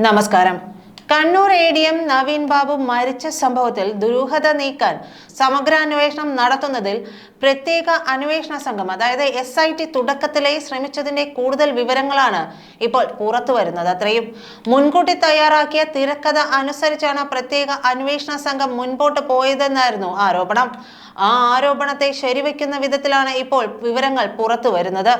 നമസ്കാരം Kannur A D M Naveen Babu മരിച്ച സംഭവത്തിൽ ദുരൂഹത നീക്കാൻ സമഗ്ര അന്വേഷണം നടത്തുന്നതിൽ പ്രത്യേക അന്വേഷണ സംഘം അതായത് എസ് ഐ ടി തുടക്കത്തിലേ ശ്രമിച്ചതിന്റെ കൂടുതൽ വിവരങ്ങളാണ് ഇപ്പോൾ പുറത്തു വരുന്നത്. അത്രയും മുൻകൂട്ടി തയ്യാറാക്കിയ തിരക്കഥ അനുസരിച്ചാണ് പ്രത്യേക അന്വേഷണ സംഘം മുൻപോട്ട് പോയതെന്നായിരുന്നു ആരോപണം. ആ ആരോപണത്തെ ശരിവയ്ക്കുന്ന വിധത്തിലാണ് ഇപ്പോൾ വിവരങ്ങൾ പുറത്തു വരുന്നത്.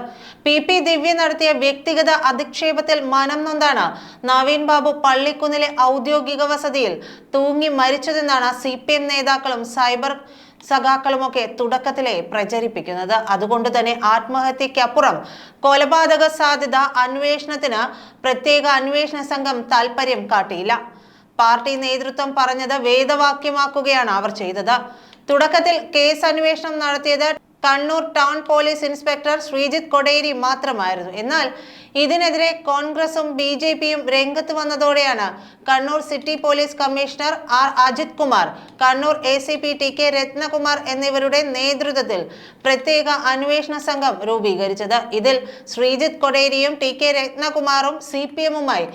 പി. പി. ദിവ്യ നടത്തിയ വ്യക്തിഗത അധിക്ഷേപത്തിൽ മനം നൊന്താണ് നവീൻ ബാബു പള്ളിക്കുന്നിലെ ഔദ്യോഗിക വസതിയിൽ തൂങ്ങി മരിച്ചതെന്നാണ് സി പി എം നേതാക്കളും സൈബർ സഖാക്കളുമൊക്കെ തുടക്കത്തിലെ പ്രചരിപ്പിക്കുന്നത്. അതുകൊണ്ട് തന്നെ ആത്മഹത്യക്കപ്പുറം കൊലപാതക സാധ്യത അന്വേഷണത്തിന് പ്രത്യേക അന്വേഷണ സംഘം താൽപര്യം കാട്ടിയില്ല. പാർട്ടി നേതൃത്വം പറഞ്ഞത് വേദവാക്യമാക്കുകയാണ് അവർ ചെയ്തത്. തുടക്കത്തിൽ കേസ് അന്വേഷണം നടത്തിയത് Kannur town police inspector Sreejith Koderi മാത്രമായിരുന്നു. എന്നാൽ ഇതിനെതിരെ കോൺഗ്രസും ബി ജെ പിയും രംഗത്ത് വന്നതോടെയാണ് Kannur city police commissioner R Ajith Kumar Kannur A C P T K Rathnakumar എന്നിവരുടെ നേതൃത്വത്തിൽ പ്രത്യേക അന്വേഷണ സംഘം രൂപീകരിച്ചത്. ഇതിൽ ശ്രീജിത്ത് കൊടേരിയും ടി കെ രത്നകുമാറും സി പി എമ്മുമായി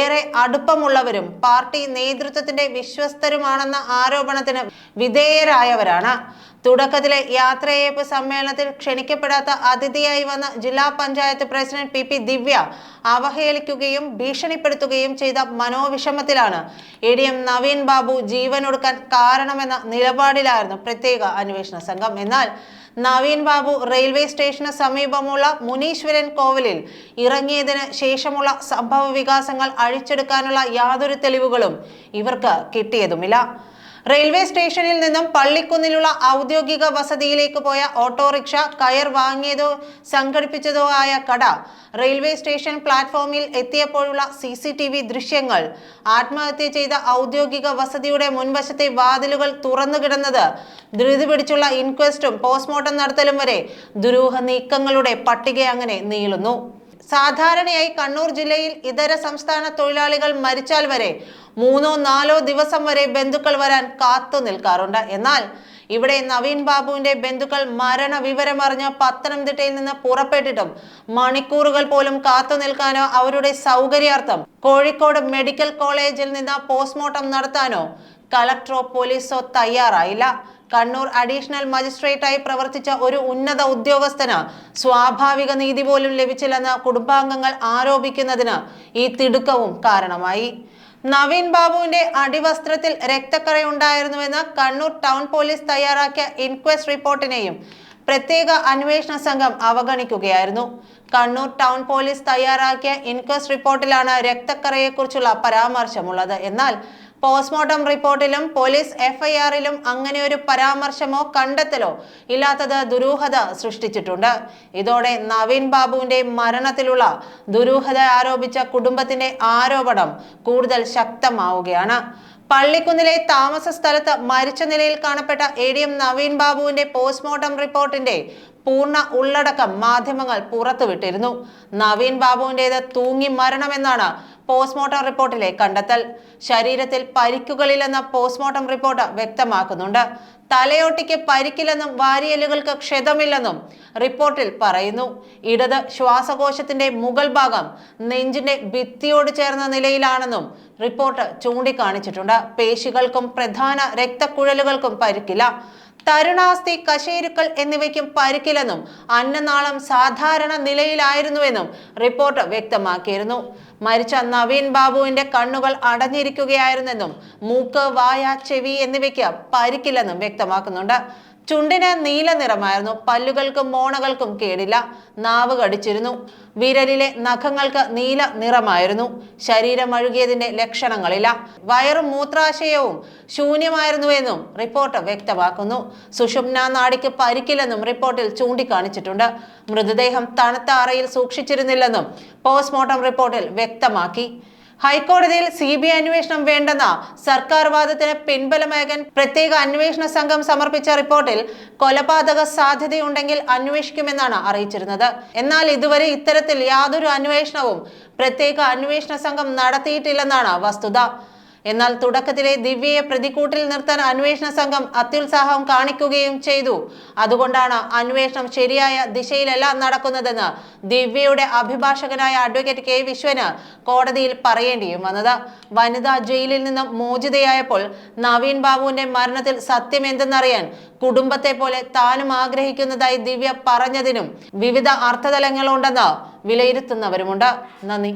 ഏറെ അടുപ്പമുള്ളവരും പാർട്ടി നേതൃത്വത്തിന്റെ വിശ്വസ്തരുമാണെന്ന ആരോപണത്തിന് വിധേയരായവരാണ്. തുടക്കത്തിലെ യാത്രയയപ്പ് സമ്മേളനത്തിൽ ക്ഷണിക്കപ്പെടാത്ത അതിഥിയായി വന്ന ജില്ലാ panchayat president P P Divya അവഹേളിക്കുകയും ഭീഷണിപ്പെടുത്തുകയും ചെയ്ത മനോവിഷമത്തിലാണ്. A D M Naveen Babu ജീവനൊടുക്കാൻ കാരണമെന്ന നിലപാടിലായിരുന്നു പ്രത്യേക അന്വേഷണ സംഘം. എന്നാൽ നവീൻ ബാബു റെയിൽവേ സ്റ്റേഷന് സമീപമുള്ള മുനീശ്വരൻ കോവിലിൽ ഇറങ്ങിയതിന് ശേഷമുള്ള സംഭവ വികാസങ്ങൾ അഴിച്ചെടുക്കാനുള്ള യാതൊരു തെളിവുകളും ഇവർക്ക് കിട്ടിയതുമില്ല. റെയിൽവേ സ്റ്റേഷനിൽ നിന്നും പള്ളിക്കുന്നിലുള്ള ഔദ്യോഗിക വസതിയിലേക്ക് പോയ ഓട്ടോറിക്ഷ കയർ വാങ്ങിയതോ സംഘടിപ്പിച്ചതോ ആയ കട റെയിൽവേ സ്റ്റേഷൻ പ്ലാറ്റ്ഫോമിൽ എത്തിയപ്പോഴുള്ള സി സി ടി വി ദൃശ്യങ്ങൾ. ആത്മഹത്യ ചെയ്ത ഔദ്യോഗിക വസതിയുടെ മുൻവശത്തെ വാതിലുകൾ തുറന്നു കിടന്നത് ധൃതി പിടിച്ചുള്ള ഇൻക്വസ്റ്റും പോസ്റ്റ്മോർട്ടം നടത്തലും വരെ ദുരൂഹ നീക്കങ്ങളുടെ പട്ടിക അങ്ങനെ നീളുന്നു. സാധാരണയായി കണ്ണൂർ ജില്ലയിൽ ഇതര സംസ്ഥാന തൊഴിലാളികൾ മരിച്ചാൽ വരെ മൂന്നോ നാലോ ദിവസം വരെ ബന്ധുക്കൾ വരാൻ കാത്തു നിൽക്കാറുണ്ട്. എന്നാൽ ഇവിടെ നവീൻ ബാബുവിന്റെ ബന്ധുക്കൾ മരണ വിവരമറിഞ്ഞ് പത്തനംതിട്ടയിൽ നിന്ന് പുറപ്പെട്ടിട്ടും മണിക്കൂറുകൾ പോലും കാത്തു നിൽക്കാനോ അവരുടെ സൗകര്യാർത്ഥം കോഴിക്കോട് മെഡിക്കൽ കോളേജിൽ നിന്ന് പോസ്റ്റ്മോർട്ടം നടത്താനോ കളക്ടറോ പോലീസോ തയ്യാറായില്ല. കണ്ണൂർ അഡീഷണൽ മജിസ്ട്രേറ്റായി പ്രവർത്തിച്ച ഒരു ഉന്നത ഉദ്യോഗസ്ഥന് സ്വാഭാവിക നീതി പോലും ലഭിച്ചില്ലെന്ന് കുടുംബാംഗങ്ങൾ ആരോപിക്കുന്നതിന് ഈ തിടുക്കവും കാരണമായി. നവീൻ ബാബുവിന്റെ അടിവസ്ത്രത്തിൽ രക്തക്കറയുണ്ടായിരുന്നുവെന്ന് കണ്ണൂർ ടൗൺ പോലീസ് തയ്യാറാക്കിയ ഇൻക്വസ്റ്റ് റിപ്പോർട്ടിനെയും പ്രത്യേക അന്വേഷണ സംഘം അവഗണിക്കുകയായിരുന്നു. കണ്ണൂർ ടൗൺ പോലീസ് തയ്യാറാക്കിയ ഇൻക്വസ്റ്റ് റിപ്പോർട്ടിലാണ് രക്തക്കറയെക്കുറിച്ചുള്ള പരാമർശമുള്ളത്. എന്നാൽ പോസ്റ്റ്മോർട്ടം റിപ്പോർട്ടിലും പോലീസ് എഫ്ഐആറിലും അങ്ങനെ ഒരു പരാമർശമോ കണ്ടെത്തലോ ഇല്ലാത്തത് ദുരൂഹത സൃഷ്ടിച്ചിട്ടുണ്ട്. ഇതോടെ നവീൻ ബാബുവിന്റെ മരണത്തിലുള്ള ദുരൂഹത ആരോപിച്ച കുടുംബത്തിന്റെ ആരോപണം കൂടുതൽ ശക്തമാവുകയാണ്. പള്ളിക്കുന്നിലെ താമസ സ്ഥലത്ത് മരിച്ച നിലയിൽ കാണപ്പെട്ട എ ഡി എം നവീൻ ബാബുവിന്റെ പോസ്റ്റ്മോർട്ടം റിപ്പോർട്ടിന്റെ പൂർണ ഉള്ളടക്കം മാധ്യമങ്ങൾ പുറത്തുവിട്ടിരുന്നു. നവീൻ ബാബുവിന്റേത് തൂങ്ങി മരണമെന്നാണ് പോസ്റ്റ്മോർട്ടം റിപ്പോർട്ടിലെ കണ്ടെത്തൽ. ശരീരത്തിൽ പരിക്കുകളില്ലെന്ന പോസ്റ്റ്മോർട്ടം റിപ്പോർട്ട് വ്യക്തമാക്കുന്നുണ്ട്. തലയോട്ടിക്ക് പരിക്കില്ലെന്നും വാരിയലുകൾക്ക് ക്ഷതമില്ലെന്നും റിപ്പോർട്ടിൽ പറയുന്നു. ഇടത് ശ്വാസകോശത്തിന്റെ മുകൾ ഭാഗം നെഞ്ചിന്റെ ഭിത്തിയോട് ചേർന്ന നിലയിലാണെന്നും റിപ്പോർട്ട് ചൂണ്ടിക്കാണിച്ചിട്ടുണ്ട്. പേശികൾക്കും പ്രധാന രക്തക്കുഴലുകൾക്കും പരിക്കില്ല. തരുണാസ്ഥി കശേരുക്കൾ എന്നിവയ്ക്കും പരിക്കില്ലെന്നും അന്നനാളം സാധാരണ നിലയിലായിരുന്നുവെന്നും റിപ്പോർട്ട് വ്യക്തമാക്കിയിരുന്നു. മരിച്ച നവീൻ ബാബുവിന്റെ കണ്ണുകൾ അടഞ്ഞിരിക്കുകയായിരുന്നെന്നും മൂക്ക് വായ ചെവി എന്നിവയ്ക്ക് പരിക്കില്ലെന്നും വ്യക്തമാക്കുന്നുണ്ട്. ചുണ്ടിന് നീല നിറമായിരുന്നു. പല്ലുകൾക്കും മോണകൾക്കും കേടില്ല. നാവ് കടിച്ചിരുന്നു. വിരലിലെ നഖങ്ങൾക്ക് നീല നിറമായിരുന്നു. ശരീരം അഴുകിയതിന്റെ ലക്ഷണങ്ങളില്ല. വയറും മൂത്രാശയവും ശൂന്യമായിരുന്നുവെന്നും റിപ്പോർട്ട് വ്യക്തമാക്കുന്നു. സുഷുമ്ന നാടിക്ക് പരിക്കില്ലെന്നും റിപ്പോർട്ടിൽ ചൂണ്ടിക്കാണിച്ചിട്ടുണ്ട്. മൃതദേഹം തണുത്ത അറയിൽ സൂക്ഷിച്ചിരുന്നില്ലെന്നും പോസ്റ്റ്മോർട്ടം റിപ്പോർട്ടിൽ വ്യക്തമാക്കി. ഹൈക്കോടതിയിൽ സി ബി ഐ അന്വേഷണം വേണ്ടെന്ന സർക്കാർ വാദത്തിന് പിൻബലമേകാൻ പ്രത്യേക അന്വേഷണ സംഘം സമർപ്പിച്ച റിപ്പോർട്ടിൽ കൊലപാതക സാധ്യതയുണ്ടെങ്കിൽ അന്വേഷിക്കുമെന്നാണ് അറിയിച്ചിരുന്നത്. എന്നാൽ ഇതുവരെ ഇത്തരത്തിൽ യാതൊരു അന്വേഷണവും പ്രത്യേക അന്വേഷണ സംഘം നടത്തിയിട്ടില്ലെന്നാണ് വസ്തുത. എന്നാൽ തുടക്കത്തിലെ ദിവ്യയെ പ്രതിക്കൂട്ടിൽ നിർത്താൻ അന്വേഷണ സംഘം അത്യുത്സാഹം കാണിക്കുകയും ചെയ്തു. അതുകൊണ്ടാണ് അന്വേഷണം ശരിയായ ദിശയിലല്ല നടക്കുന്നതെന്ന് ദിവ്യയുടെ അഭിഭാഷകനായ അഡ്വക്കേറ്റ് കെ വിശ്വന് കോടതിയിൽ പറയേണ്ടിയും വന്നത്. വനിതാ ജയിലിൽ നിന്ന് മോചിതയായപ്പോൾ നവീൻ ബാബുവിന്റെ മരണത്തിൽ സത്യം എന്തെന്നറിയാൻ കുടുംബത്തെ പോലെ താനും ആഗ്രഹിക്കുന്നതായി ദിവ്യ പറഞ്ഞതിനും വിവിധ അർത്ഥതലങ്ങളുണ്ടെന്ന് വിലയിരുത്തുന്നവരുമുണ്ട്. നന്ദി.